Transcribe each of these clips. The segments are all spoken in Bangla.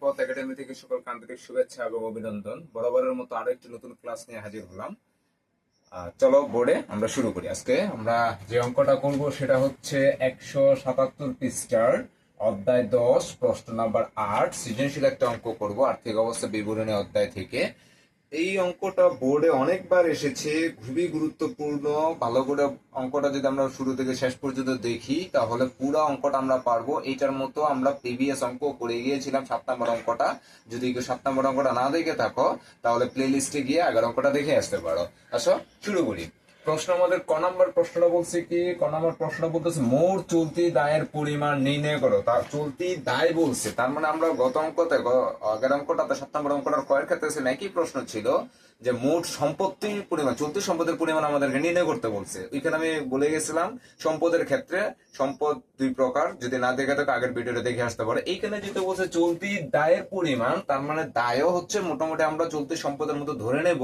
পথ থেকে সকল শুভেচ্ছা অভিনন্দন। বরাবরের মতো নতুন ক্লাস নিয়ে হাজির হলাম। চলো আমরা শুরু করি। আজকে আমরা যে অঙ্কটা করব সেটা হচ্ছে একশো সাতাত্তর পৃষ্ঠার অধ্যায় দশ, প্রশ্ন নাম্বার আট। সৃজনশীল একটা অঙ্ক করব। আর্থিক অবস্থা বিবরণী অধ্যায় থেকে। এই অঙ্কটা বোর্ডে অনেকবার এসেছে, খুবই গুরুত্বপূর্ণ। ভালো করে অঙ্কটা যদি আমরা শুরু থেকে শেষ পর্যন্ত দেখি, তাহলে পুরো অঙ্কটা আমরা পারব। এইটার মতো আমরা প্রিভিয়াস অঙ্ক করে গিয়েছিলাম, সাত নম্বর অঙ্কটা। যদি কেউ সাত নম্বর অঙ্কটা না দেখে থাকো, তাহলে প্লে লিস্টে গিয়ে আগের অঙ্কটা দেখে আসতে পারো। আসো, শুরু করি। প্রশ্ন আমাদের, ক নম্বর প্রশ্নটা বলছে কি? ক নম্বর প্রশ্নটা বলতেছে মোট চলতি দায়ের পরিমাণ নির্ণয় করো। তার চলতি দায় বলছে। তার মানে আমরা গত অঙ্কতে আগের অঙ্কটাতে সাত নম্বর অঙ্কটার কয়ের ক্ষেত্রে একই প্রশ্ন ছিল যে মোট সম্পত্তির পরিমাণ, চলতি সম্পদের পরিমাণ আমাদেরকে নির্ণয় করতে বলছে। ওইখানে আমি বলে গেছিলাম, সম্পদের ক্ষেত্রে সম্পদ দুই প্রকার, যদি না দেখে থাকে, আগের ভিডিওটা দেখে আসতে পারে। এইখানে যেটা বলছে চলতি দায়ের পরিমাণ, তার মানে দায়ও হচ্ছে, মোটামুটি আমরা চলতি সম্পদের মতো ধরে নেব,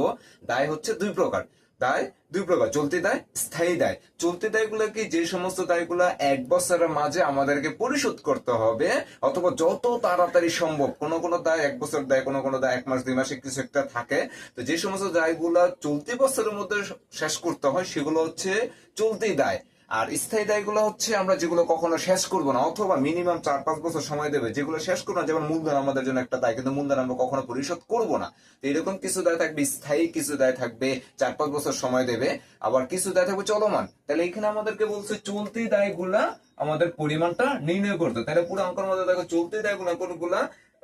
দায় হচ্ছে দুই প্রকার। দায়, দুই প্রকার। চলতি দায়, স্থায়ী দায়। চলতি দায়গুলো কি? যে সমস্ত দায়গুলো এক বছরের মাঝে আমাদেরকে পরিশোধ করতে হবে, অথবা যত তাড়াতাড়ি সম্ভব, কোন কোন দায় এক বছর দায়, কোন কোন দায় এক মাস, দুই মাসে কিছু একটা থাকে। তো যে সমস্ত দায়গুলো চলতি বছরের মধ্যে শেষ করতে হয়, সেগুলো হচ্ছে চলতি দায়। আর স্থায়ী দায়গুলো হচ্ছে আমরা যেগুলো কখনো শেষ করব না, অথবা মিনিমাম চার পাঁচ বছর সময় দেবে। যেগুলো শেষ করব না, যেমন মূলধন আমাদের জন্য একটা দায়, কিন্তু মূলধন আমরা কখনো পরিশোধ করব না। এরকম কিছু দায় থাকবে, স্থায়ী কিছু দায় থাকবে, চার পাঁচ বছর সময় দেবে। আবার কিছু দায় থাকবে চলমান। তাহলে এখানে আমাদেরকে বলছে, চলতি দায়গুলা আমাদের পরিমাণটা নির্ণয় করতে। তাহলে পুরো অঙ্কের মধ্যে দেখো, চলতি দায়গুলা কোনগুলা?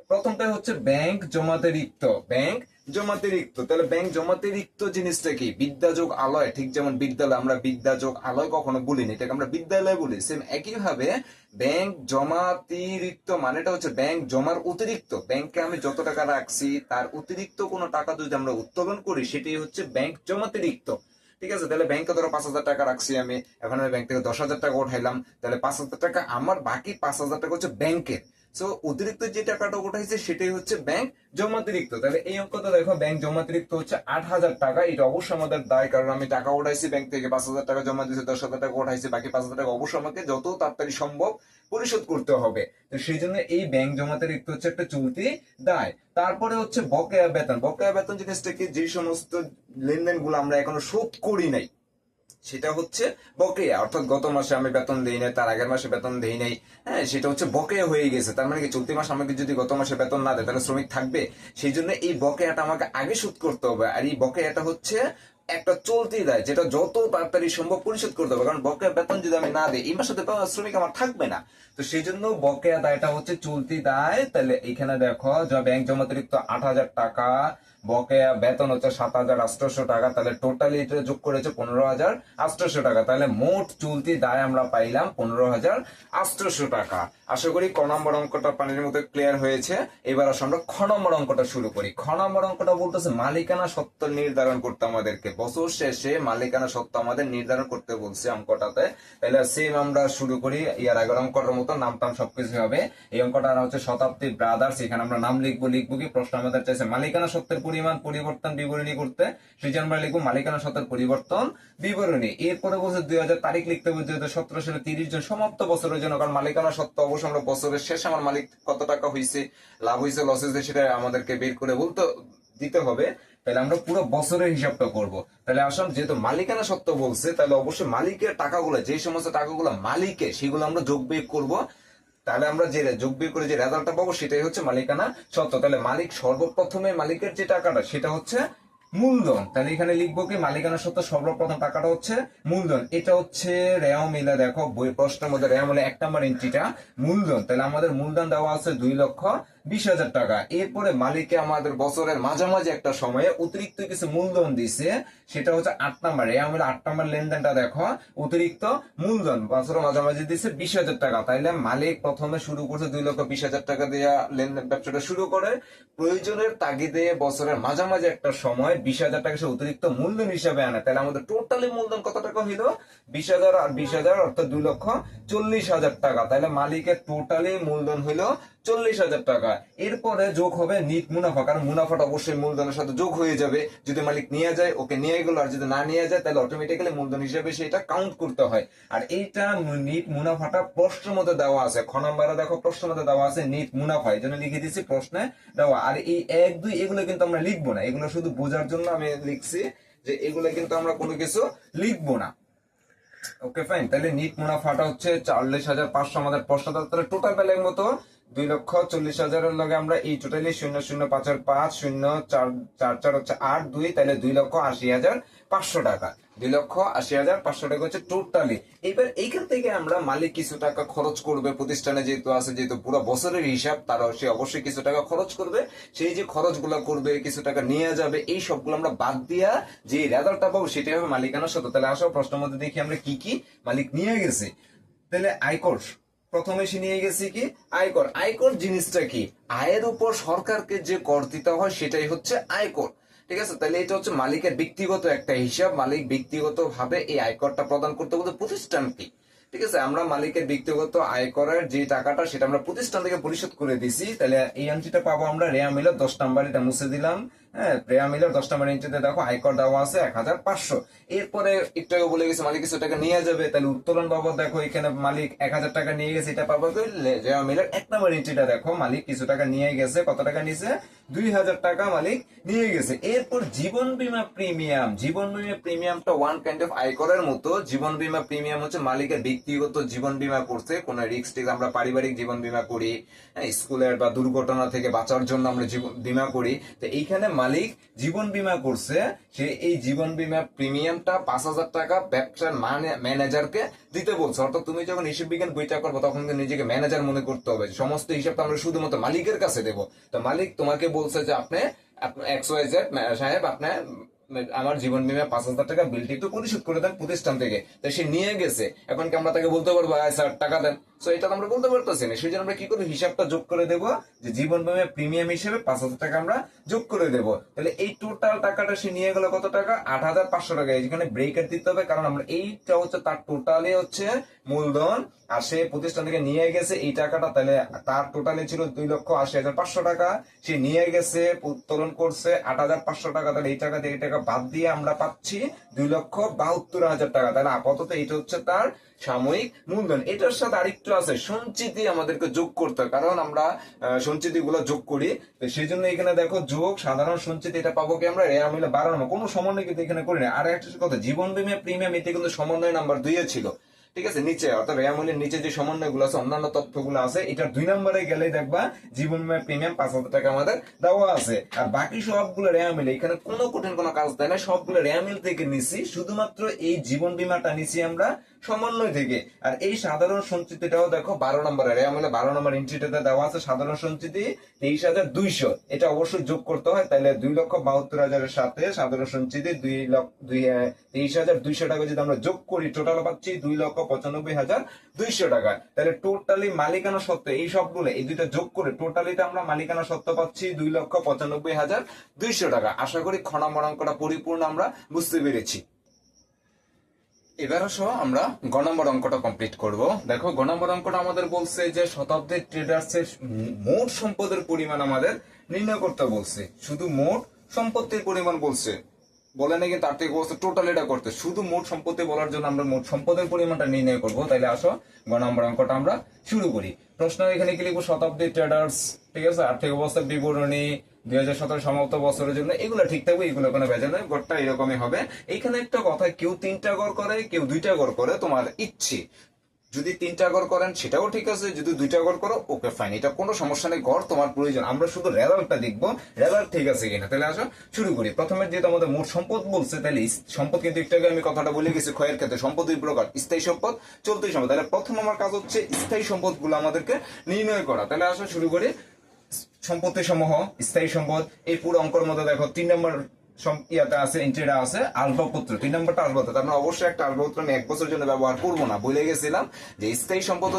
প্রথমটা হচ্ছে ব্যাংক জমাতে রিক্ত। ব্যাংক জমাতে রিক্ত তাহলে ব্যাংক জমাতে রিক্ত জিনিসটা কি? বিদ্যাযোগ আলয়, ঠিক যেমন বিদ্যালয়, আমরা বিদ্যাযোগ আলয় কখনো বলিনি, এটাকে আমরা বিদ্যালয় বলি। সেম একই ভাবে ব্যাংক জমাতিরিক্ত মানেটা হচ্ছে ব্যাংক জমার অতিরিক্ত। ব্যাংকে আমি যত টাকা রাখছি, তার অতিরিক্ত কোনো টাকা যদি আমরা উত্তোলন করি সেটি হচ্ছে ব্যাংক জমাতিরিক্ত। ঠিক আছে? তাহলে ব্যাংকে ধরো পাঁচ হাজার টাকা রাখছি আমি, এখন আমি ব্যাংক থেকে দশ হাজার টাকা উঠাইলাম, তাহলে পাঁচ হাজার টাকা, আমার বাকি পাঁচ হাজার টাকা হচ্ছে ব্যাংকের সো অতিরিক্ত যে টাকাটা উঠাইছে সেটাই হচ্ছে ব্যাংক জমাতিরিক্ত তাহলে এই অঙ্কটা দেখো ব্যাংক জমাতিরিক্ত হচ্ছে আট হাজার টাকা। এটা অবশ্যই আমাদের দায়, কারণ আমি টাকা উঠাইছি ব্যাংক থেকে, পাঁচ হাজার টাকা জমা দিয়েছি দশ হাজার টাকা উঠাইছি, বাকি পাঁচ হাজার টাকা অবশ্যই আমাকে যত তাড়াতাড়ি সম্ভব পরিশোধ করতে হবে। তো সেই জন্য এই ব্যাংক জমাতিরিক্ত হচ্ছে একটা চলতি দায়। তারপরে হচ্ছে বকেয়া বেতন। বকেয়া বেতন জিনিসটা কি যে সমস্ত লেনদেনগুলো আমরা এখনও শোধ করি নাই সেটা হচ্ছে বকেয়া। অর্থাৎ গত মাসে আমি বেতন দেই নাই, তার আগের মাসে বেতন দেই নাই। হ্যাঁ সেটা হচ্ছে বকেয়া হয়ে গেছে। তার মানে কি, চলতি মাস আমাকে যদি গত মাসে বেতন না দেয়, তাহলে শ্রমিক থাকবে? সেই জন্য এই বকেয়াটা আমাকে আগে শোধ করতে হবে। আর এই বকেয়াটা হচ্ছে একটা চলতি দেয়, যেটা যত তাড়াতাড়ি সম্ভব পরিশোধ করতে হবে। কারণ বকেয়া বেতন যদি আমি না দিই, এই মাসে তো শ্রমিক আমার থাকবে না। তো সেই জন্য বকেয়া দায়টা হচ্ছে চলতি দায়। তাহলে এখানে দেখো ব্যাংক জমাতিরিক্ত আট হাজার টাকা বকেয়া বেতন হচ্ছে সাত হাজার আটশোশো টাকা, তাহলে টোটালি এটা যোগ করেছে পনেরো হাজার আটশোশো টাকা। তাহলে মোট চুলতি দায় আমরা পাইলাম পনেরো হাজার আটশোশো টাকা। আশা করি ক নম্বর অঙ্কটা পানির মধ্যে ক্লিয়ার হয়েছে। এবার আসলে আমরা খ নম্বর অঙ্কটা শুরু করি। খ নম্বর অঙ্কটা বলতেছে, মালিকানা সত্ত্ব নির্ধারণ করতে আমাদেরকে। বছর শেষে মালিকানা সত্ত্ব আমাদের নির্ধারণ করতে বলছে অঙ্কটাতে। তাহলে সেম আমরা শুরু করি, ইয়ার আগের অঙ্কটার মতো নাম টাম সবকিছু হবে। এই অঙ্কটা হচ্ছে শতাব্দী ব্রাদার্স এখানে আমরা নাম লিখব লিখব কি? প্রশ্ন আমাদের চাইছে, মালিকানা সত্ত্বের পরিমাণ, পরিবর্তন, বিবরণী করতে। সেই জন্য আমরা লিখব মালিকানা সত্ত্বের পরিবর্তন, বিবরণী। এরপরে বলছে দুই হাজার তারিখ লিখতে হবে, দুই হাজার সতেরো সালে তিরিশ জন সমাপ্ত বছরের জন্য, কারণ মালিকানা সত্ত্ব অবশ্য আমরা বছরের শেষে আমার মালিক কত টাকা হয়েছে লাভ হয়েছে লস হয়েছে সেটা আমাদেরকে বের করে বলতে, দিতে হবে। তাহলে আমরা পুরো বছরের হিসাবটা করব। তাহলে আসলাম যেহেতু মালিকানা সত্ত্ব বলছে, তাহলে অবশ্যই মালিকের টাকাগুলো, যে সমস্ত টাকাগুলো মালিকে সেগুলো আমরা যোগ বিয়োগ করব। তাহলে আমরা যে যোগ বিয়োগ করে যে রেজাল্টটা পাবো, সেটাই হচ্ছে মালিকানা সত্ত্ব তাহলে মালিক সর্বপ্রথমে মালিকের যে টাকাটা, সেটা হচ্ছে মূলধন। তাহলে এখানে লিখব কি, মালিকানা সত্ত্ব সর্বপ্রথম টাকাটা হচ্ছে মূলধন। এটা হচ্ছে রেও মিলে দেখো, বই প্রশ্নের মধ্যে রেও মিলে এক নম্বর এন্ট্রিটা মূলধন। তাহলে আমাদের মূলধন দেওয়া আছে দুই লক্ষ বিশ হাজার টাকা। এরপরে মালিকে আমাদের বছরের মাঝামাঝি একটা সময়ে অতিরিক্ত কিছু মূলধন দিছে সেটা হচ্ছে আট নাম্বার। রেও মিলে আট নাম্বার লেনদেনটা দেখো, অতিরিক্ত মূলধন। বছরের মাঝামাঝি দিছে বিশ হাজার টাকা। তাইলে মালিক প্রথমে শুরু করছে দুই লক্ষ বিশ হাজার টাকা দিয়ে লেনদেন ব্যবসাটা শুরু করে। প্রয়োজনের তাগিদে বছরের মাঝামাঝি একটা সময় বিশ হাজার টাকা সে অতিরিক্ত মূলধন হিসাবে আনে। তাহলে আমাদের টোটালি মূলধন কত টাকা হইল? বিশ হাজার আর বিশ হাজার, অর্থাৎ দুই লক্ষ চল্লিশ হাজার টাকা। তাহলে মালিকের টোটালি মূলধন হইল চল্লিশ হাজার টাকা। এরপরে যোগ হবে নিট মুনাফা, কারণ মুনাফাটা অবশ্যই মূলধনের সাথে যোগ হয়ে যাবে। যদি মালিক নিয়ে যায়, ওকে নিয়ে গেল, আর যদি না নিয়ে যায়, তাহলে অটোমেটিক্যালি মূলধন হিসেবে সেটা কাউন্ট করতে হয়। আর এইটা নিট মুনাফাটা প্রশ্ন মধ্যে দেওয়া আছে। খ নাম্বারে দেখো প্রশ্ন মধ্যে দেওয়া আছে নিট মুনাফা। এই জন্য লিখে দিচ্ছি প্রশ্নে দেওয়া। আর এই এক, দুই, এগুলো কিন্তু আমরা লিখব না। এগুলো শুধু বোঝার জন্য আমি লিখছি যে এগুলো কিন্তু আমরা কোনো কিছু লিখব না। ওকে ফাইন তাহলে নিট মুনাফাটা হচ্ছে চল্লিশ হাজার পাঁচশো আমাদের প্রশ্ন তাহলে টোটাল ব্যালের মতো দুই লক্ষ চল্লিশ হাজারের লগে আমরা এই টোটালি শূন্য শূন্য পাঁচের পাঁচ, শূন্য চার চার চার হচ্ছে আট, দুই, তাহলে দুই লক্ষ আশি হাজার পাঁচশো টাকা। দুই লক্ষ আশি হাজার পাঁচশো টাকা হচ্ছে টোটালি। এবার এইখান থেকে আমরা মালিক কিছু টাকা খরচ করবে, প্রতিষ্ঠানে যেহেতু আছে, যেহেতু পুরো বছরের হিসাব তারা সে অবশ্যই কিছু টাকা খরচ করবে। সেই যে খরচগুলো করবে, কিছু টাকা নিয়ে যাবে, এই সবগুলো আমরা বাদ দিয়া যে রেজাল্টটা পাবো, সেটাই হবে মালিকানার সাথে তাহলে আসো। প্রশ্নের মধ্যে দেখি আমরা কি কি মালিক নিয়ে গেছে। তাহলে আয়কর প্রথমে সে নিয়ে গেছি কি? আয়কর। আয়কর জিনিসটা কি? আয়ের উপর সরকারকে যে কর দিতে হয়, সেটাই হচ্ছে আয়কর। ঠিক আছে? তাহলে এটা হচ্ছে মালিকের ব্যক্তিগত একটা হিসাব। মালিক ব্যক্তিগত ভাবে এই আয়করটা প্রদান করতে বলতে প্রতিষ্ঠান কি? ঠিক আছে? আমরা মালিকের ব্যক্তিগত আয় আয়করের যে টাকাটা, সেটা আমরা প্রতিষ্ঠান থেকে পরিশোধ করে দিছি। তাহলে এই এন্ট্রিটা পাবো আমরা রেয়া মিলের দশ নাম্বার এটা মুছে দিলাম। হ্যাঁ রেয়া মিলের দশ নাম্বার এন্ট্রিতে দেখো আয়কর দেওয়া আছে এক হাজার পাঁচশো। এরপরে একটু বলে গেছে মালিক কিছু টাকা নিয়ে যাবে তাহলে উত্তোলন বাবদ দেখো এখানে মালিক এক হাজার টাকা নিয়ে গেছে এটা পাবো রেয়া মিলের এক নম্বর এন্ট্রিটা দেখো মালিক কিছু টাকা নিয়ে গেছে কত টাকা নিয়েছে দুই হাজার টাকা মালিক নিয়ে গেছে। এরপর জীবন বীমা প্রিমিয়াম জীবন বীমা প্রিমিয়ামটা ওয়ান কাইন্ড অফ আয়করের মতো। জীবন বীমা প্রিমিয়াম হচ্ছে মালিকের ব্যক্তিগত জীবন বীমা করছে কোন রিক্স টিক্স আমরা পারিবারিক জীবন বীমা করি হ্যাঁ, স্কুলের বা দুর্ঘটনা থেকে বাঁচার জন্য আমরা জীবন বীমা করি। তো এইখানে মালিক জীবন বীমা করছে, সে এই জীবন বীমা প্রিমিয়ামটা পাঁচ হাজার টাকা ব্যবসার মানে- ম্যানেজারকে দিতে বলছে। অর্থাৎ তুমি যখন হিসাব বিজ্ঞান বইটা করব, তখন নিজেকে ম্যানেজার মনে করতে হবে। সমস্ত হিসাবটা আমরা শুধুমাত্র মালিকের কাছে দেবো। তো মালিক তোমাকে বলছে যে, আপনি এক্স ওয়াই সাহেব, আপনি আমার জীবন বিমা পাঁচ হাজার টাকা বিলটি একটু পরিশোধ করে দেন প্রতিষ্ঠান থেকে। তো সে নিয়ে গেছে। এখন কি আমরা তাকে বলতে পারব স্যার, টাকা দেন। তো এটা আমরা বলতে পারতেছি না। সেই জন্য আমরা কি করব? হিসাবটা যোগ করে দেবো যে জীবন বিমা প্রিমিয়াম হিসেবে পাঁচ হাজার টাকা আমরা যোগ করে দেবো। তাহলে এই টোটাল টাকাটা সে নিয়ে গেল কত টাকা? আট হাজার পাঁচশো টাকা। এখানে ব্রেকেট দিতে হবে, কারণ আমরা এইটা হচ্ছে তার টোটালি হচ্ছে মূলধন। আর সে প্রতিষ্ঠান থেকে নিয়ে গেছে এই টাকাটা, তাহলে তার টোটালি ছিল দুই লক্ষ আশি হাজার পাঁচশো টাকা। সে নিয়ে গেছে, উত্তোলন করছে, আট হাজার পাঁচশো টাকা। তাহলে এই টাকা এই টাকা বাদ দিয়ে আমরা পাচ্ছি দুই লক্ষ বাহাত্তর হাজার টাকা। তাহলে আপাতত এটা হচ্ছে তার সাময়িক মূলধন। এটার সাথে আরেকটু আছে, সঞ্চিতি আমাদেরকে যোগ করতে হয় কারণ আমরা সঞ্চিতি গুলো যোগ করি। তো সেই জন্য এখানে দেখো যোগ, সাধারণ সঞ্চিতি এটা পাবো কি আমরা? রেয়া মিলে বাড়ানো কোনো সমন্বয় কিন্তু এখানে করি না আর একটা কথা, জীবন বীমা, প্রিমিয়াম, এতে কিন্তু সমন্বয় নাম্বার দুইয়ে ছিল। ঠিক আছে? নিচে, অর্থাৎ রেয়ামূল্যের নিচে যে সমন্বয়গুলো আছে, অন্যান্য তথ্যগুলো আছে, এটার দুই নম্বরে গেলে দেখবা জীবন বীমা, প্রিমিয়াম পাঁচ হাজার টাকা আমাদের দেওয়া আছে। আর বাকি সবগুলো রেয়ামিল এখানে কোনো কঠিন কোনো কাজ দেয় না। সবগুলো রেয়ামিল থেকে নিছি। শুধুমাত্র এই জীবন বীমাটা নিছি আমরা সমন্বয় থেকে। আর এই সাধারণ সঞ্চিতিটাও দেখো বারো নম্বরে রেয়ামিলে বারো নম্বর এন্ট্রিটাতে দেওয়া আছে সাধারণ সঞ্চিতি তেইশ হাজার দুইশো। এটা অবশ্যই যোগ করতে হয়, তাহলে দুই লক্ষ বাহাত্তর হাজারের সাথে সাধারণ সঞ্চিতি দুই লক্ষ, দুই তেইশ হাজার দুইশো টাকা যদি আমরা যোগ করি টোটাল পাচ্ছি দুই লক্ষ পঁচানব্বই হাজার দুইশো টাকা। তাহলে টোটালি মালিকানা সত্ত্ব এই সবগুলো, এই দুইটা যোগ করে টোটালিটা আমরা মালিকানা সত্ত্ব পাচ্ছি দুই লক্ষ পঁচানব্বই হাজার দুইশো টাকা। আশা করি খ নম্বর অঙ্কটা পরিপূর্ণ আমরা বুঝতে পেরেছি। এবার আসো আমরা গ নম্বর অঙ্কটা কমপ্লিট করব। দেখো গ নম্বর অঙ্কটা আমাদের বলছে যে শতাব্দীর ট্রেডার্স এর মোট সম্পদের পরিমাণ আমাদের নির্ণয় করতে বলছে। শুধু মোট সম্পত্তির পরিমাণ বলছে। বলে না কিন্তু আর্থিক অবস্থা টোটাল এটা করতে। শুধু মোট সম্পত্তি বলার জন্য আমরা মোট সম্পদের পরিমাণটা নির্ণয় করব। তাইলে আসো গ নম্বর অঙ্কটা আমরা শুরু করি। প্রশ্ন এখানে কি লিখব? শতাব্দী ট্রেডার্স ঠিক আছে? আর্থিক অবস্থার বিবরণী দুই হাজার সতেরো সমাপ্ত বছরের জন্য এগুলো ঠিক থাকবে, এগুলো কোনো ভেজাল নেই গড়টা এরকমই হবে। এইখানে একটা কথা, কেউ তিনটা গড় করে, কেউ দুইটা গড় করে, তোমার ইচ্ছে। যদি তিনটা গড় করেন, সেটাও ঠিক আছে, যদি দুইটা গড় করো, ওকে ফাইন এটা কোনো সমস্যা নেই, গড় তোমার প্রয়োজন। আমরা শুধু রেজাল্টটা দেখব, রেজাল্ট ঠিক আছে কিনা। তাহলে আসো, শুরু করি। প্রথমে যেহেতু আমাদের মোট সম্পদ বলছে, তাহলে সম্পদ কিন্তু একটু আমি কথাটা বলে গেছি, ক্ষয়ের ক্ষেত্রে সম্পদ দুই প্রকার, স্থায়ী সম্পদ চলতি সম্পদ। তাহলে প্রথম আমার কাজ হচ্ছে, স্থায়ী সম্পদগুলো আমাদেরকে নির্ণয় করা। তাহলে আসো, শুরু করি। সম্পত্তি সমূহ স্থায়ী সম্পদ এই পুরো অঙ্কর মধ্যে দেখো তিন নম্বর মানে স্থায়ী সম্পদ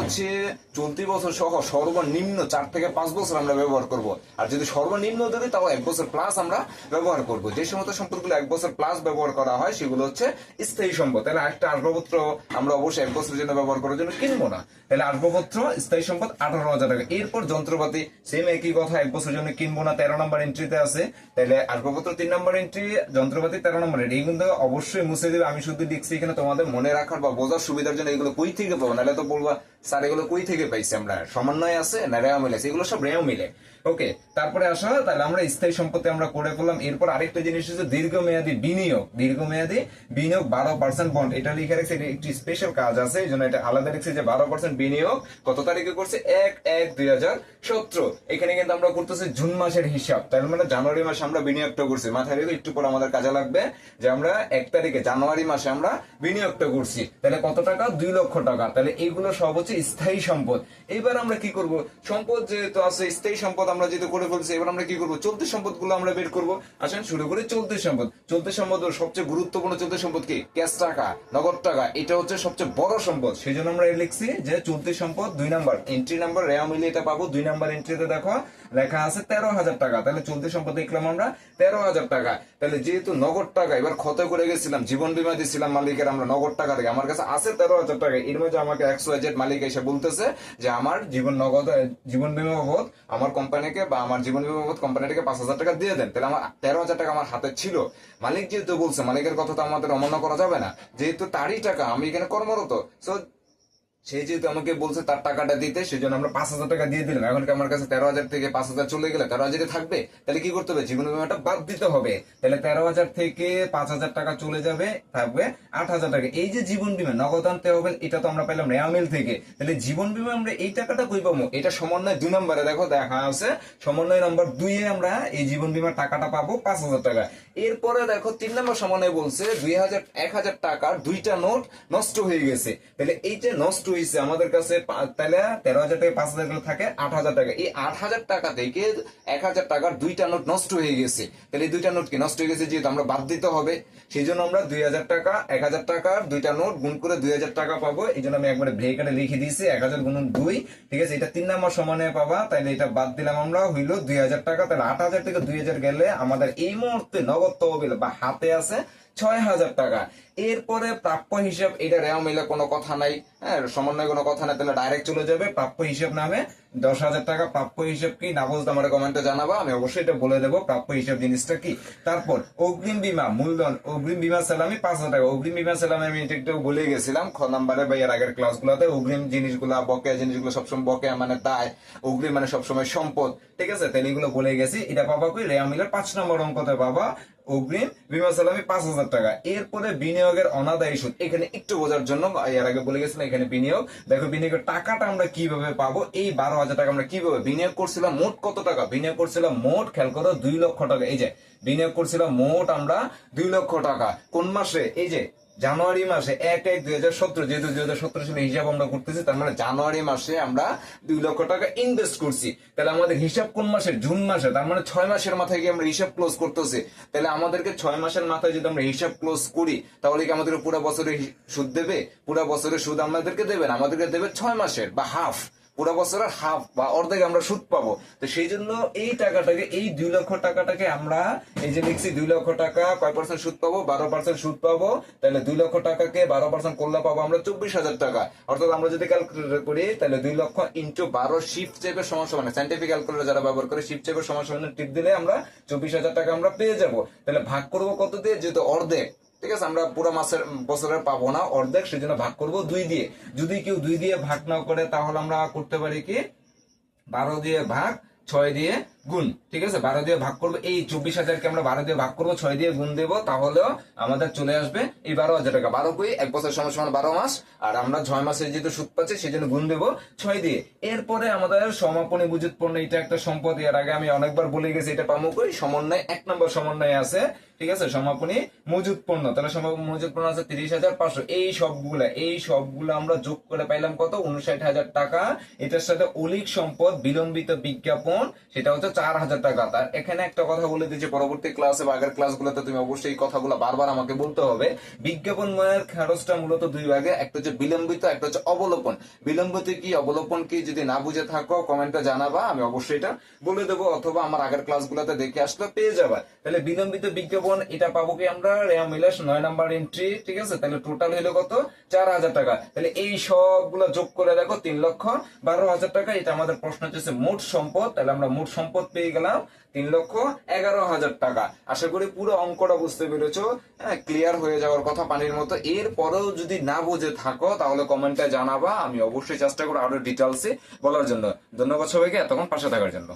সর্বনিম্ন চার থেকে পাঁচ বছর আমরা ব্যবহার করব। আর যদি সর্বনিম্ন তাও এক বছর প্লাস আমরা ব্যবহার করব। যে সমস্ত সম্পদগুলো এক বছর প্লাস ব্যবহার করা হয়, সেগুলো হচ্ছে স্থায়ী সম্পদ। তাহলে একটা আসবাবপত্র আমরা অবশ্যই এক বছরের জন্য ব্যবহার করার জন্য কিনবো না। তাহলে আসবাবপত্র স্থায়ী সম্পদ আঠারো হাজার টাকা। এরপর যন্ত্রপাতি সেম একই কথা, এক বছরের জন্য কিনবো না। তেরো নম্বর এন্ট্রিতে আছে। তাহলে আসবাবপত্র তিন নম্বর এন্ট্রি যন্ত্রপাতি তেরো নম্বর এই কিন্তু অবশ্যই মুছে দেবে। আমি শুধু দেখছি এখানে তোমাদের মনে রাখার বা বোঝার সুবিধার জন্য এগুলো কই থেকে পাবো? নাহলে তো বলবা, স্যার, এগুলো কই থেকে পাইছি আমরা? সমন্বয় আছে, না রেও মিলে এগুলো সব রেও মিলে। ওকে তারপরে আসা, তাহলে আমরা স্থায়ী সম্পত্তি আমরা করে ফেললাম। এরপর আরেকটা জিনিস হচ্ছে দীর্ঘমেয়াদী বিনিয়োগ। দীর্ঘমেয়াদী বিনিয়োগ বারো পার্সেন্ট বন্ড এটা লিখে রাখছে, এটা একটি স্পেশাল কাজ আছে, এই জন্য এটা আলাদা লিখছে যে বারো পার্সেন্ট বিনিয়োগ কত তারিখে করছে? এক এক দুই হাজার সতেরো। এখানে কিন্তু আমরা করতেছি জুন মাসের হিসাব। তার মানে জানুয়ারি মাসে আমরা বিনিয়োগটা করছি। মাথায় রেখে একটু পর আমাদের কাজে লাগবে যে আমরা এক তারিখে, জানুয়ারি মাসে আমরা বিনিয়োগটা করছি। তাহলে কত টাকা? দুই লক্ষ টাকা। তাহলে এইগুলো সব হচ্ছে স্থায়ী সম্পদ। এবার আমরা কি করব? সম্পদ যেহেতু আছে, স্থায়ী সম্পদ আমরা যেহেতু করে ফেলছি, এবার আমরা কি করব? চলতি সম্পদগুলো আমরা বের করব। আসেন, শুরু করে চলতি সম্পদ। চলতি সম্পদ সবচেয়ে গুরুত্বপূর্ণ চলতি সম্পদ কি? ক্যাশ টাকা, নগদ টাকা। এটা হচ্ছে সবচেয়ে বড় সম্পদ। সেই জন্য আমরা লিখছি যে চলতি সম্পদ দুই নাম্বার। এন্ট্রি নাম্বার রেয়া মিলে এটা পাবো। দুই নাম্বার এন্ট্রিতে দেখো লেখা আছে তেরো হাজার টাকা। তাহলে চলতি সম্পদ দেখলাম আমরা, তেরো হাজার টাকা। তাহলে যেহেতু নগদ টাকা, এবার ক্ষত করে গেছিলাম, জীবন বীমা দিচ্ছিলাম মালিকের, আমরা নগদ টাকা থেকে আমার কাছে আছে তেরো হাজার টাকা। এর মধ্যে আমাকে একশো এজেড মালিক এসে বলতেছে যে, আমার জীবন নগদ জীবন বীমা বাবদ, আমার কোম্পানিকে বা আমার জীবন বীমা বাবদ কোম্পানিটাকে পাঁচ হাজার টাকা দিয়ে দেন। তাহলে আমার তেরো হাজার টাকা আমার হাতে ছিল। মালিক যেহেতু বলছে, মালিকের কথা তো আমাদের অমান্য করা যাবে না। যেহেতু তারই টাকা, আমি এখানে কর্মরত। সো সে যেহেতু আমাকে বলছে তার টাকাটা দিতে সেই জন্য আমরা পাঁচ হাজার টাকা দিয়ে দিলাম। এখন কি আমার কাছে তেরো হাজার থেকে পাঁচ হাজার চলে গেলে তেরো হাজারই থাকবে? তাহলে কি করতে হবে? জীবন বীমাটা বাদ দিতে হবে। তাহলে তেরো হাজার থেকে পাঁচ হাজার টাকা চলে যাবে, থাকবে আট হাজার টাকা। এই যে জীবন বীমা, নগদ আনতে হবে, এটা তো আমরা পেলাম রেয়ামিল থেকে। তাহলে জীবন বীমা আমরা এই টাকাটা কই পাবো? এটা সমন্বয় দুই নম্বরে, দেখো দেখা আছে। সমন্বয় নম্বর দুইয়ে আমরা এই জীবন বীমার টাকাটা পাবো পাঁচ হাজার টাকা। এরপরে দেখো তিন নম্বর সমন্বয় বলছে, দুই হাজার, এক হাজার টাকার দুইটা নোট নষ্ট হয়ে গেছে। তাহলে এই যে নষ্ট হয়েছে আমাদের কাছে তাহলে তেরো হাজার থেকে পাঁচ হাজার থাকে, আট হাজার টাকা। এই আট হাজার টাকা থেকে এক হাজার টাকার দুইটা নোট নষ্ট হয়ে গেছে। তাহলে এই দুইটা নোট কি নষ্ট হয়ে গেছে যেহেতু আমরা বাদ দিতে হবে, সেই জন্য আমরা দুই হাজার টাকা, এক হাজার টাকার দুইটা নোট গুণ করে দুই হাজার টাকা পাবো। এই জন্য আমি একবারে ব্রেকারে লিখে দিয়েছি, এক হাজার গুণ দুই। ঠিক আছে, এটা তিন নম্বর সমানে পাবা তাহলে এটা বাদ দিলাম আমরা, হইল দুই হাজার টাকা। তাহলে আট হাজার থেকে দুই হাজার গেলে আমাদের এই মুহূর্তে নগদ তহবিল বা হাতে আছে ছয় হাজার টাকা। এরপরে প্রাপ্য হিসাব, এটা রেও মিলে কোনো কথা নাই হ্যাঁ সমন্বয় কোনো কথা নাই, তাহলে ডাইরেক্ট চলে যাবে। প্রাপ্য হিসাব নামে দশ হাজার টাকা। প্রাপ্য হিসাব কি না বুঝতে আমার কমেন্টে জানাবা, আমি অবশ্যই এটা বলে দেবো। প্রাপ্য হিসাব জিনিসটা কি? তারপর, অগ্রিম বীমা, মূলধন, অগ্রিম বীমা সালামি পাঁচ হাজার টাকা। অগ্রিম বীমা সালামি আমি একটু বলে গেছিলাম, খ নাম্বারে বা এর আগের ক্লাসগুলোতে অগ্রিম জিনিসগুলা বকেয়া, জিনিসগুলো সবসময় বকেয়া মানে দায়, অগ্রিম মানে সবসময় সম্পদ, ঠিক আছে? তাহলে এগুলো বলে গেছি। এটা পাবা কই? রেয়া মিলের পাঁচ নম্বর অঙ্কতে পাবা। অগ্রিম বিমা সালামি পাঁচ হাজার টাকা। এরপরে বিনিয়োগের অনাদায়ী সুদ। এখানে একটু বোঝার জন্য এর আগে বলে গেছিলাম এখানে বিনিয়োগ। দেখো, বিনিয়োগের টাকাটা আমরা কীভাবে পাবো? এই বারো হাজার টাকা আমরা কীভাবে বিনিয়োগ করছিলাম? মোট কত টাকা? বিনিয়োগ করছিলাম মোট, খেয়াল করো, দুই লক্ষ টাকা। এই যে, বিনিয়োগ করছিলাম মোট আমরা দুই লক্ষ টাকা। কোন মাসে? এই যে জানুয়ারি মাসে এক এক দুই হাজার সতেরো, যেহেতু দুই হাজার সতেরো সালে হিসাব আমরা করতেছি, তার মানে জানুয়ারি মাসে আমরা দুই লক্ষ টাকা ইনভেস্ট করছি। তাহলে আমাদের হিসাব কোন মাসে জুন মাসে তার মানে ছয় মাসের মাথায় গিয়ে আমরা হিসাব ক্লোজ করতেছি। তাহলে আমাদেরকে ছয় মাসের মাথায় যদি আমরা হিসাব ক্লোজ করি, তাহলে কি আমাদের পুরো বছরে সুদ দেবে? পুরো বছরের সুদ আমাদেরকে দেবেন আমাদেরকে দেবে ছয় মাসের বা হাফ পুরো বছরের হাফ বা অর্ধেক আমরা সুদ পাবো। তো সেই জন্য এই টাকাটাকে, এই দুই লক্ষ টাকাটাকে আমরা এই যে লিখছি দুই লক্ষ টাকা কয় পার্সেন্ট সুদ পাবো? বারো পার্সেন্ট সুদ পাবো। তাহলে দুই লক্ষ টাকাকে বারো পার্সেন্ট করলে পাবো আমরা চব্বিশ হাজার টাকা। অর্থাৎ আমরা যদি ক্যালকুলেট করি, তাহলে দুই লক্ষ ইন্টু বারো শিফট চেপের সমস্যা মানে সাইন্টিফিক ক্যালকুলেটর যারা ব্যবহার করে শিফট চেপের সমস্যা মানে টিপ দিলে আমরা চব্বিশ হাজার টাকা আমরা পেয়ে যাব। তাহলে ভাগ করব কত দিয়ে? যেহেতু অর্ধেক। ঠিক আছে, আমরা পুরো মাসের বছরের পাবো না অর্ধেক সেই জন্য ভাগ করব দুই দিয়ে। যদি কেউ দুই দিয়ে ভাগ না করে, তাহলে আমরা করতে পারি কি? বারো দিয়ে ভাগ, ছয় দিয়ে গুণ, ঠিক আছে? বারো দিয়ে ভাগ করব, এই চব্বিশ হাজারকে আমরা বারো দিয়ে ভাগ করব, ছয় দিয়ে গুণ দেবো, তাহলেও আমাদের চলে আসবে এই বারো হাজার টাকা। বারো কুই এক বছর সময় সমান বারো মাস, আর আমরা ছয় মাসের যেহেতু সুদ পাচ্ছি সেই জন্য গুণ দেবো ছয় দিয়ে। এরপরে আমাদের সমাপনী পণ্য, এটা একটা সম্পদ, এর আগে আমি অনেকবার বলে গেছি, এটা পাবো কই? সমন্বয়, এক নম্বর সমন্বয় আছে, ঠিক আছে? সমাপনী মজুদ পণ্য, তাহলে সমাপনী মজুদ পণ্য আছে তিরিশ হাজার পাঁচশো। এই সবগুলা, এই সবগুলো আমরা যোগ করে পাইলাম কত? উনষাট হাজার টাকা। এটার সাথে অলিক সম্পদ, বিলম্বিত বিজ্ঞাপন, সেটা হচ্ছে চার হাজার টাকা। তার এখানে একটা কথা বলে দিচ্ছি পরবর্তী ক্লাসে বা আগের ক্লাসগুলোতে তুমি অবশ্যই এই কথাগুলো বারবার আমাকে বলতে হবে। বিজ্ঞাপন বিজ্ঞাপনময়ের খরচটা মূলত দুই ভাগে, একটা হচ্ছে বিলম্বিত, একটা হচ্ছে অবলোপন। বিলম্বিত কি, অবলোপন কি যদি না বুঝে থাকো কমেন্টে জানাবা, আমি অবশ্যই এটা বলে দেবো। অথবা আমার আগের ক্লাসগুলোতে দেখে আসলে পেয়ে যাবা। তাহলে বিলম্বিত বিজ্ঞাপন, এটা পাবো কি আমরা? রেয়া মিলাস, নয় নাম্বার এন্ট্রি ঠিক আছে? তাহলে টোটাল হলো কত? চার হাজার টাকা। তাহলে এই সবগুলো যোগ করে দেখো তিন লক্ষ বারো হাজার টাকা। এটা আমাদের প্রশ্ন হচ্ছে মোট সম্পদ। তাহলে আমরা মোট সম্পদ পেয়ে গেলাম তিন লক্ষ এগারো হাজার টাকা। আশা করি পুরো অঙ্কটা বুঝতে পেরেছ। হ্যাঁ ক্লিয়ার হয়ে যাওয়ার কথা পানির মতো। এর পরেও যদি না বুঝে থাকো, তাহলে কমেন্টে জানাবা। আমি অবশ্যই চেষ্টা করব আরও ডিটেলসে বলার জন্য। ধন্যবাদ সবাইকে। এতক্ষণ পাশে থাকার জন্য।